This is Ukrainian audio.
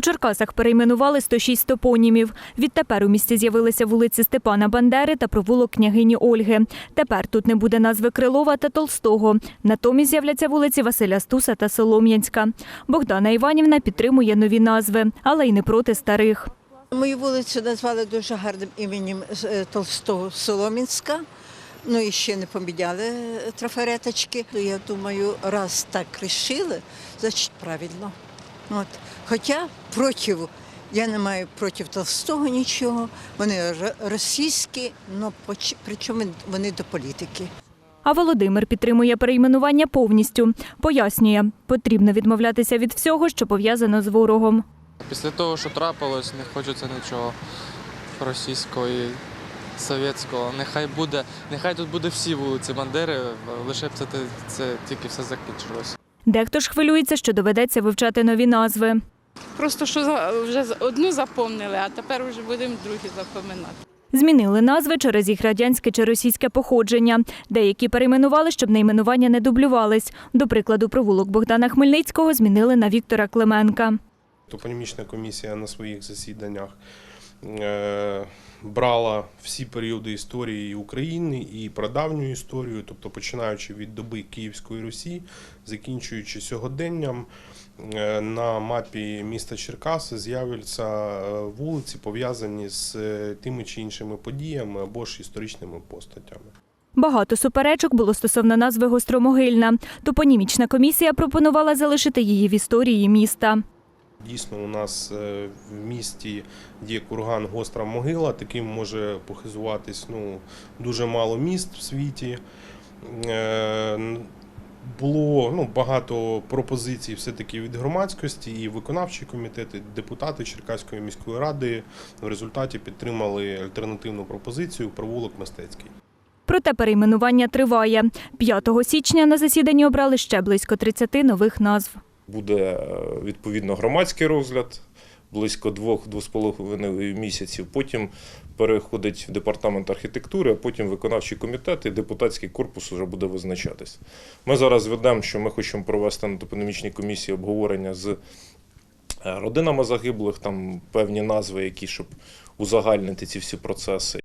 Черкасах перейменували 106 топонімів. Відтепер у місті з'явилися вулиці Степана Бандери та провулок княгині Ольги. Тепер тут не буде назви Крилова та Толстого. Натомість з'являться вулиці Василя Стуса та Солом'янська. Богдана Іванівна підтримує нові назви, але й не проти старих. Мою вулицю назвали дуже гарним іменем е, Толстого Соломінська. Ну і ще не поміняли е, трафареточки. Я думаю, раз так рішили, значить правильно. От. Хоча проти, я не маю проти Толстого нічого. Вони російські, але причому вони до політики. А Володимир підтримує перейменування повністю. Пояснює, потрібно відмовлятися від всього, що пов'язано з ворогом. Після того, що трапилось, не хочеться нічого російського і совєтського. Нехай буде, нехай тут буде всі вулиці Бандери, лише б це, це тільки все закінчилось. Дехто ж хвилюється, що доведеться вивчати нові назви. Просто що за- вже з- одну запомнили, а тепер вже будемо другі запоминати. Змінили назви через їх радянське чи російське походження. Деякі перейменували, щоб найменування не дублювались. До прикладу, провулок Богдана Хмельницького змінили на Віктора Клименка. Топонімічна комісія на своїх засіданнях брала всі періоди історії України і прадавню історію, тобто починаючи від доби Київської Русі, закінчуючи сьогоденням. е, На мапі міста Черкаси з'являться е, вулиці, пов'язані з е, тими чи іншими подіями або ж історичними постатями. Багато суперечок було стосовно назви Гостромогильна. Топонімічна комісія пропонувала залишити її в історії міста. Дійсно, у нас е, в місті є курган Гостра могила. Таким може похизуватись ну, дуже мало міст в світі. Е, Було ну, багато пропозицій все-таки від громадськості і виконавчий комітет, і депутати Черкаської міської ради в результаті підтримали альтернативну пропозицію провулок мистецький. Проте перейменування триває. 5 січня на засіданні обрали ще близько 30 нових назв. Буде е, відповідно громадський розгляд близько двох-двох з половиною місяців. Потім переходить в департамент архітектури, а потім виконавчий комітет і депутатський корпус вже буде визначатись. Ми зараз ведемо, що ми хочемо провести на топономічній комісії обговорення з е, родинами загиблих, там певні назви, які щоб узагальнити ці всі процеси.